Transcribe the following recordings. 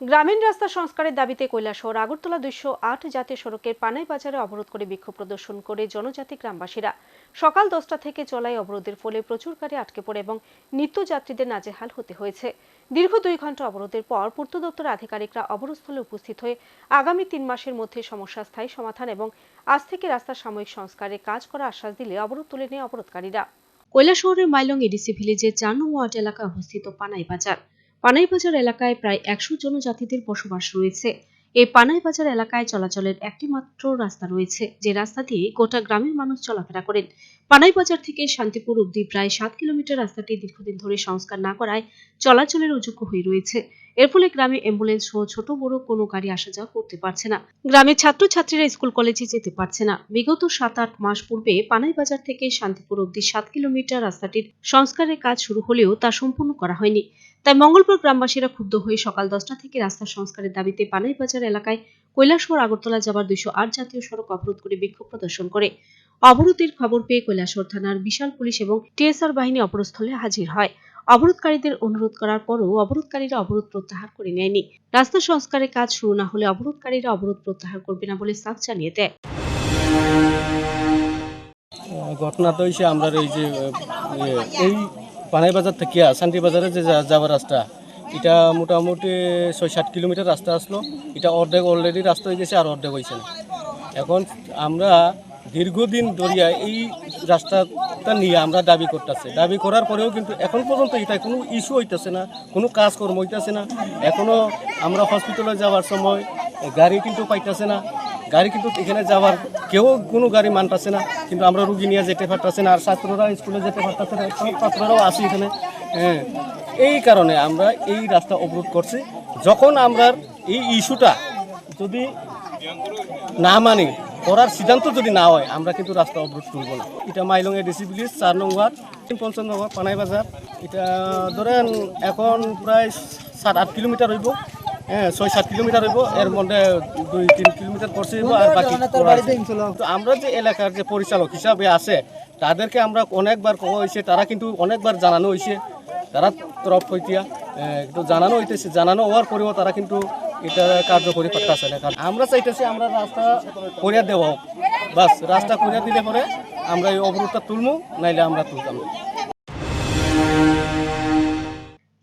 গ্রামীণ রাস্তা সংস্কারের দাবিতে কৈলাসহর আগরতলা দুইশো আট জাতীয় সড়কের পানাই বাজারে অবরোধ করে বিক্ষোভ প্রদর্শন করে জনজাতি গ্রামবাসীরা। সকাল দশটা থেকে চলাই অবরোধের ফলে প্রচুর গাড়ি আটকে পড়ে এবং নিত্যযাত্রীদের নাজেহাল হতে হয়েছে। দীর্ঘ দুই ঘণ্টা অবরোধের পর পূর্ত দপ্তর আধিকারিকরা অবরোধস্থলে উপস্থিত হয়ে আগামী তিন মাসের মধ্যে সমস্যা স্থায়ী সমাধান এবং আজ থেকে রাস্তার সাময়িক সংস্কারে কাজ করা আশ্বাস দিলে অবরোধ তুলে নেয় অবরোধকারীরা। কৈলাসহরের মাইলং এডিসি ভিলেজের চার নং ওয়ার্ড এলাকায় অবস্থিত পানাই বাজার। পানাই বাজার এলাকায় প্রায় একশো জনজাতিদের বসবাস রয়েছে। এই পানাইবাজার এলাকায় চলাচলের একটি মাত্র রাস্তা রয়েছে, যে রাস্তা দিয়ে গোটা গ্রামের মানুষ চলাফেরা করেন। পানাইবাজার থেকে শান্তিপুর অব্দি প্রায় সাত কিলোমিটার রাস্তাটি দীর্ঘদিন ধরে সংস্কার না করায় চলাচলের অযোগ্য হয়ে রয়েছে। এর ফলে গ্রামে অ্যাম্বুলেন্স সহ ছোট বড় কোনো গাড়ি আসা যাওয়া করতে পারছে না। গ্রামের ছাত্রছাত্রীরা স্কুল কলেজে যেতে পারছে না। বিগত সাত আট মাস পূর্বে পানাই বাজার থেকে শান্তিপুর অবধি সাত কিলোমিটার রাস্তাটির সংস্কারের কাজ শুরু হলেও তা সম্পূর্ণ করা হয়নি। তাই মঙ্গলবার গ্রামবাসীরা ক্ষুব্ধ হয়ে সকাল দশটা থেকে রাস্তা সংস্কারের দাবিতে পানাই বাজার এলাকায় কৈলাসহর, আগরতলা যাবার দুইশো আট জাতীয় সড়ক অবরোধ করে বিক্ষোভ প্রদর্শন করে। অবরোধের খবর পেয়ে কৈলাসহর থানার বিশাল পুলিশ এবং টিএসআর বাহিনী অপরস্থলে হাজির হয়। অবরোধকারীদের অনুরোধ করার পরও অবরোধকারীরা অবরোধ প্রত্যাহার করে নেয়নি। রাস্তা সংস্কারের কাজ শুরু না হলে অবরোধকারীরা অবরোধ প্রত্যাহার করবে না বলে সাফ জানিয়ে দেয়। ঘটনা তো হয়েছে আমরা এই যে এই পানাই বাজার থেকে শান্তি বাজারে যে যা- যাওয়ার রাস্তা, এটা মোটামুটি ছয় সাত কিলোমিটার রাস্তা আসলো। এটা অর্ধেক অলরেডি রাস্তা হয়ে গেছে আর অর্ধেক হয়েছে না। এখন আমরা দীর্ঘদিন ধরিয়া এই রাস্তাটা নিয়ে আমরা দাবি করতেছে। দাবি করার পরেও কিন্তু এখন পর্যন্ত এটা কোনো ইস্যু হইতেছে না, কোনো কাজকর্ম হইতেছে না। এখনও আমরা হসপিটালে যাওয়ার সময় গাড়ি কিন্তু পাইতেছে না। গাড়ি কিন্তু এখানে যাওয়ার কেউ কোনো গাড়ি মানতেছে না। কিন্তু আমরা রুগী নিয়ে যেতে পারতেছে না, আর ছাত্ররা স্কুলে যেতে পারতেছে না ছাত্ররাও আসি এখানে। হ্যাঁ এই কারণে আমরা এই রাস্তা অবরোধ করছি। যখন আমরা এই ইস্যুটা যদি না মানি করার সিদ্ধান্ত যদি না হয় আমরা কিন্তু রাস্তা অবরোধ তুলব না। এটা মাইলং এডিসি পুলিশ চার নং ওয়ার্ড পঞ্চনগর পানাই বাজার। এটা ধরেন এখন প্রায় সাত আট কিলোমিটার হইব। হ্যাঁ ছয় সাত কিলোমিটার হইব। এর মধ্যে দুই তিন কিলোমিটার করছে আর বাকি আমরা যে এলাকার যে পরিচালক হিসাবে আছে তাদেরকে আমরা অনেকবার কোয়া হয়েছে তারা কিন্তু অনেকবার জানানো হয়েছে তারা তরফ হইতিয়া একটু জানানো হইতেছে জানানো হওয়ার পরেও তারা কিন্তু এটা কার্যকরী কারণ আমরা চাইতেছি আমরা রাস্তা করিয়া বাস, রাস্তা করিয়া দিলে পরে আমরা এই অবরোধটা তুলবো নাইলে আমরা তুলতাম।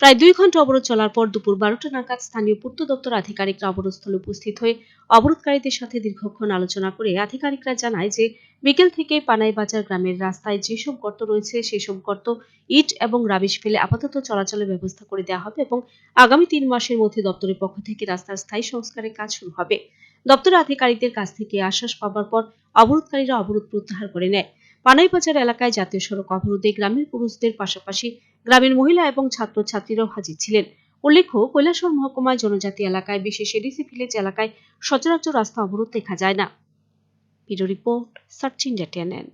প্রায় দুই ঘণ্টা অবরোধ চলার পর দুপুর বারোটা নাগাদ স্থানীয় পূর্ত দপ্তর আধিকারিকরা অবরোধস্থলে উপস্থিত হয়ে অবরোধকারীদের সাথে দীর্ঘক্ষণ আলোচনা করে আধিকারিকরা জানায় যে বিকেল থেকে পানাই বাজার গ্রামের রাস্তায় যেসব গর্ত রয়েছে, সেসব গর্ত ইট এবং রাবিশ ফেলে আপাতত চলাচলের ব্যবস্থা করে দেওয়া হবে এবং আগামী তিন মাসের মধ্যে দপ্তরের পক্ষ থেকে রাস্তার স্থায়ী সংস্কারের কাজ শুরু হবে। দপ্তরের আধিকারিকদের কাছ থেকে আশ্বাস পাবার পর অবরোধকারীরা অবরোধ প্রত্যাহার করে নেয়। পানাইবাজার এলাকায় জাতীয় সড়ক অবরোধে গ্রামের পুরুষদের পাশাপাশি গ্রামের মহিলা এবং ছাত্রছাত্রীরাও হাজির ছিলেন। উল্লেখ্য কৈলাসহর মহকুমায় জনজাতি এলাকায়, বিশেষ এডিসি ভিলেজ এলাকায় সচরাচর রাস্তা অবরোধ দেখা যায় না। Bureau report search India TNN